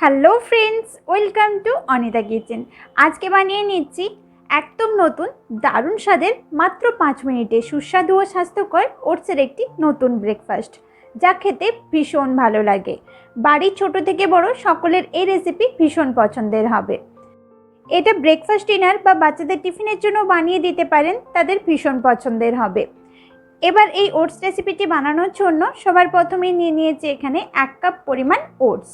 Hello friends, welcome to Anita kitchen. আজকে বানিয়ে নিচ্ছি একদম নতুন, দারুণ স্বাদের মাত্র পাঁচ মিনিটে সুস্বাদু ও স্বাস্থ্যকর ওটসের একটি নতুন ব্রেকফাস্ট যা খেতে ভীষণ ভালো লাগে। বাড়ির ছোট থেকে বড় সকলের এই রেসিপি ভীষণ পছন্দের হবে। এটা ব্রেকফাস্ট ডিনার বা বাচ্চাদের টিফিনের জন্য বানিয়ে দিতে পারেন, তাদের ভীষণ পছন্দের হবে। এবার এই ওটস রেসিপিটি বানানোর জন্য সবার প্রথমেই নিয়ে নিয়েছি এখানে এক কাপ পরিমাণ ওটস।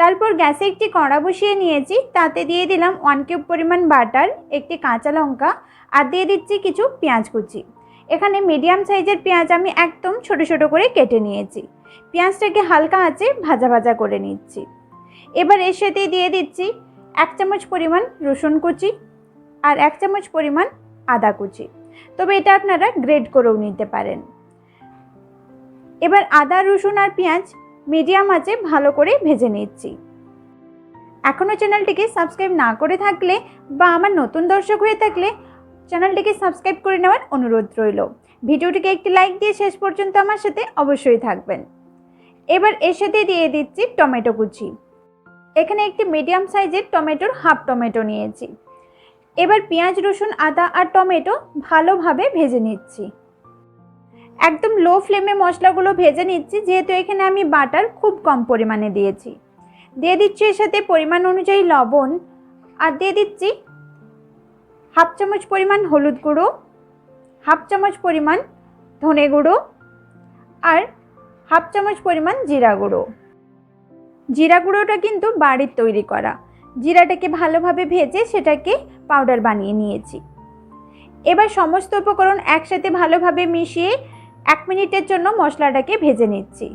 তারপর গ্যাসে একটি কড়া বসিয়ে নিয়েছি, তাতে দিয়ে দিলাম ওয়ান কিউব পরিমাণ বাটার একটি কাঁচা লঙ্কা, আর দিয়ে দিচ্ছি কিছু পেঁয়াজ কুচি। এখানে মিডিয়াম সাইজের পেঁয়াজ আমি একদম ছোট ছোট করে কেটে নিয়েছি। পেঁয়াজটাকে হালকা আঁচে ভাজা ভাজা করে নিচ্ছি। এবার এর সাথে দিয়ে দিচ্ছি এক চামচ পরিমাণ রসুন কুচি আর এক চামচ পরিমাণ আদা কুচি। তবে এটা আপনারা গ্রেড করেও নিতে পারেন। এবার আদা, রসুন আর পেঁয়াজ মিডিয়াম আঁচে ভালো করে ভেজে নিচ্ছি। এখনও চ্যানেলটিকে সাবস্ক্রাইব না করে থাকলে বা আমার নতুন দর্শক হয়ে থাকলে চ্যানেলটিকে সাবস্ক্রাইব করে নেওয়ার অনুরোধ রইল। ভিডিওটিকে একটি লাইক দিয়ে শেষ পর্যন্ত আমার সাথে অবশ্যই থাকবেন। এবার এর সাথে দিয়ে দিচ্ছি টমেটো কুচি। এখানে একটি মিডিয়াম সাইজের টমেটোর হাফ টমেটো নিয়েছি। এবার পেঁয়াজ, রসুন, আদা আর টমেটো ভালোভাবে ভেজে নিচ্ছি। একদম লো ফ্লেমে মশলাগুলো ভেজে নিচ্ছি, যেহেতু এখানে আমি বাটার খুব কম পরিমাণে দিয়েছি। দিয়ে দিচ্ছি এর সাথে পরিমাণ অনুযায়ী লবণ, আর দিয়ে দিচ্ছি হাফ চামচ পরিমাণ হলুদ গুঁড়ো হাফ চামচ পরিমাণ ধনে গুঁড়ো, আর হাফ চামচ পরিমাণ জিরা গুঁড়ো। জিরা গুঁড়োটা কিন্তু বাড়ির তৈরি করা। জিরাটাকে ভালোভাবে ভেজে সেটাকে পাউডার বানিয়ে নিয়েছি। এবার সমস্ত উপকরণ একসাথে ভালোভাবে মিশিয়ে এক মিনিটের জন্য মশলাটাকে ভেজে নিচ্ছি।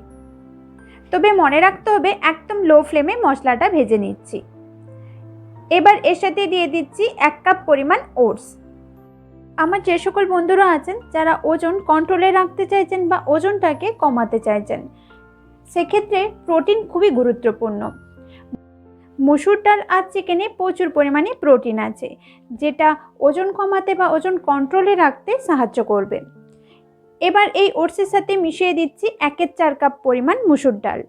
তবে মনে রাখতে হবে, একদম লো ফ্লেমে মশলাটা ভেজে নিচ্ছি। এবার এর সাথে দিয়ে দিচ্ছি এক কাপ পরিমাণ ওটস। আমার যে সকল বন্ধুরা আছেন, যারা ওজন কন্ট্রোলে রাখতে চাইছেন বা ওজনটাকে কমাতে চাইছেন, সেক্ষেত্রে প্রোটিন খুবই গুরুত্বপূর্ণ। মসুর ডাল আর চিকেনে প্রচুর পরিমাণে প্রোটিন আছে, যেটা ওজন কমাতে বা ওজন কন্ট্রোলে রাখতে সাহায্য করবে। এবার এই ওটসের সাথে মিশিয়ে দিচ্ছি একের চার কাপ পরিমাণ মুসুর ডাল।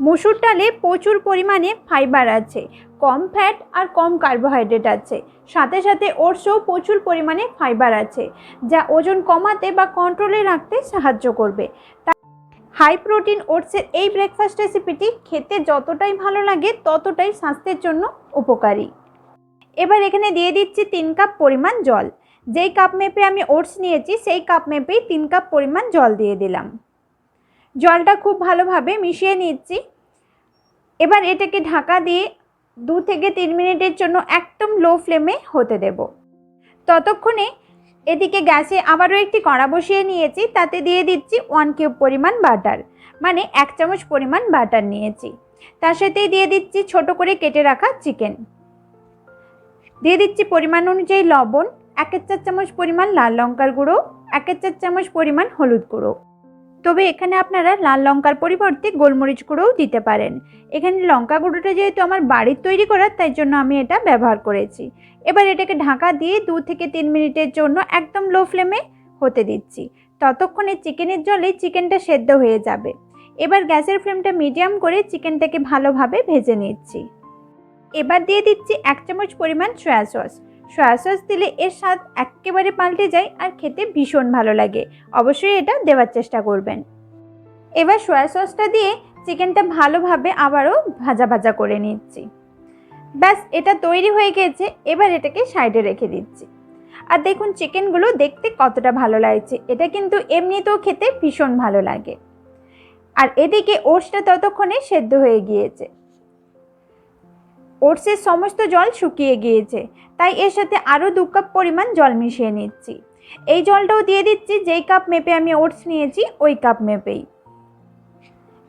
মুসুর ডালে প্রচুর পরিমাণে ফাইবার আছে, কম ফ্যাট আর কম কার্বোহাইড্রেট আছে। সাথে সাথে ওটসেও প্রচুর পরিমাণে ফাইবার আছে, যা ওজন কমাতে বা কন্ট্রোলে রাখতে সাহায্য করবে। হাই প্রোটিন ওটসের এই ব্রেকফাস্ট রেসিপিটি খেতে যতটাই ভালো লাগে ততটাই স্বাস্থ্যের জন্য উপকারী। এবার এখানে দিয়ে দিচ্ছি তিন কাপ পরিমাণ জল। যেই কাপ মেপে আমি ওটস নিয়েছি, সেই কাপ মেপেই তিন কাপ পরিমাণ জল দিয়ে দিলাম। জলটা খুব ভালোভাবে মিশিয়ে নিচ্ছি এবার এটাকে ঢাকা দিয়ে দু থেকে তিন মিনিটের জন্য একদম লো ফ্লেমে হতে দেব। ততক্ষণে এদিকে গ্যাসে আবারও একটি কড়া বসিয়ে নিয়েছি, তাতে দিয়ে দিচ্ছি ওয়ান কিউব পরিমাণ বাটার মানে এক চামচ পরিমাণ বাটার নিয়েছি। তার সাথেই দিয়ে দিচ্ছি ছোট করে কেটে রাখা চিকেন দিয়ে দিচ্ছি পরিমাণ অনুযায়ী লবণ একের চার চামচ পরিমাণ লাল লঙ্কার গুঁড়ো একের চার চামচ পরিমাণ হলুদ গুঁড়ো। তবে এখানে আপনারা লাল লঙ্কার পরিবর্তে গোলমরিচ গুঁড়োও দিতে পারেন। এখানে লঙ্কা গুঁড়োটা যেহেতু আমার বাড়ির তৈরি করা, তাই জন্য আমি এটা ব্যবহার করেছি। এবার এটাকে ঢাকা দিয়ে দু থেকে তিন মিনিটের জন্য একদম লো ফ্লেমে হতে দিচ্ছি। ততক্ষণে চিকেনের জলে চিকেনটা সেদ্ধ হয়ে যাবে। এবার গ্যাসের ফ্লেমটা মিডিয়াম করে চিকেনটাকে ভালোভাবে ভেজে নিচ্ছি। এবার দিয়ে দিচ্ছি এক চামচ পরিমাণ সয়া সস। সয়া সস দিলে এর স্বাদ একেবারে পাল্টে যায় আর খেতে ভীষণ ভালো লাগে। অবশ্যই এটা দেওয়ার চেষ্টা করবেন। এবার সয়া সসটা দিয়ে চিকেনটা ভালোভাবে আবারও ভাজা ভাজা করে নিচ্ছি। ব্যাস, এটা তৈরি হয়ে গেছে, এবার এটাকে সাইডে রেখে দিচ্ছি। আর দেখুন চিকেনগুলো দেখতে কতটা ভালো লাগছে, এটা কিন্তু এমনিতেও খেতে ভীষণ ভালো লাগে। আর এদিকে ওটসটা ততক্ষণে সেদ্ধ হয়ে গিয়েছে। ওটসের সমস্ত জল শুকিয়ে গিয়েছে, তাই এর সাথে আরও দু কাপ পরিমাণ জল মিশিয়ে নিচ্ছি। এই জলটাও দিয়ে দিচ্ছি, যেই কাপ মেপে আমি ওটস নিয়েছি, ওই কাপ মেপেই।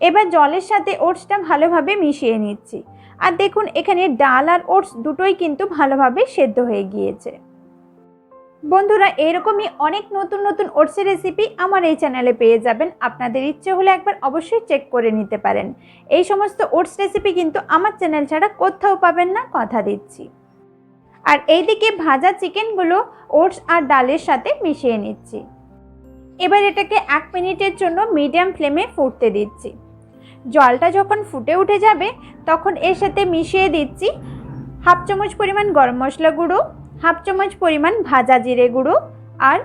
এবার জলের সাথে ওটসটা ভালোভাবে মিশিয়ে নিচ্ছি। আর দেখুন, এখানে ডাল আর ওটস দুটোই কিন্তু ভালোভাবে সেদ্ধ হয়ে গিয়েছে। বন্ধুরা, এরকমই অনেক নতুন নতুন ওটসের রেসিপি আমার এই চ্যানেলে পেয়ে যাবেন। আপনাদের ইচ্ছে হলে একবার অবশ্যই চেক করে নিতে পারেন। এই সমস্ত ওটস রেসিপি কিন্তু আমার চ্যানেল ছাড়া কোথাও পাবেন না, কথা দিচ্ছি। আর এইদিকে ভাজা চিকেনগুলো ওটস আর ডালের সাথে মিশিয়ে নিচ্ছি। এবার এটাকে এক মিনিটের জন্য মিডিয়াম ফ্লেমে ফুটতে দিচ্ছি। জলটা যখন ফুটে উঠে যাবে, তখন এর সাথে মিশিয়ে দিচ্ছি হাফ চামচ পরিমাণ গরম মশলা গুঁড়ো হাফ চামচ পরিমাণ ভাজা জিরে গুঁড়ো আর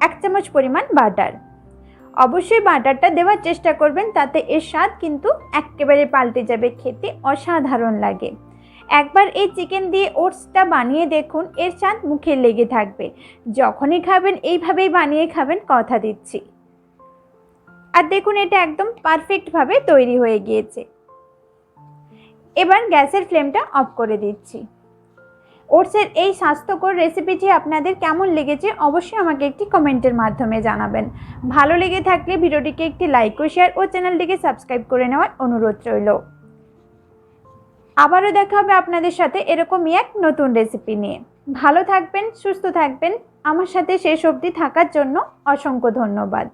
এক চামচ পরিমাণ বাটার। অবশ্যই বাটারটা দেওয়ার চেষ্টা করবেন, তাতে এর স্বাদ কিন্তু একেবারে পাল্টে যাবে, খেতে অসাধারণ লাগে। একবার এই চিকেন দিয়ে ওটসটা বানিয়ে দেখুন, এর স্বাদ মুখে লেগে থাকবে। যখনই খাবেন, এইভাবেই বানিয়ে খাবেন, কথা দিচ্ছি। আর দেখুন, এটা একদম পারফেক্টভাবে তৈরি হয়ে গিয়েছে। এবার গ্যাসের ফ্লেমটা অফ করে দিচ্ছি। ওটসের এই স্বাস্থ্যকর রেসিপিটি আপনাদের কেমন লেগেছে অবশ্যই আমাকে একটি কমেন্টের মাধ্যমে জানাবেন। ভালো লেগে থাকলে ভিডিওটিকে একটি লাইক ও শেয়ার ও চ্যানেলটিকে সাবস্ক্রাইব করে নেওয়ার অনুরোধ রইল। আবারও দেখা হবে আপনাদের সাথে এরকমই এক নতুন রেসিপি নিয়ে। ভালো থাকবেন, সুস্থ থাকবেন। আমার সাথে শেষ অবধি থাকার জন্য অসংখ্য ধন্যবাদ।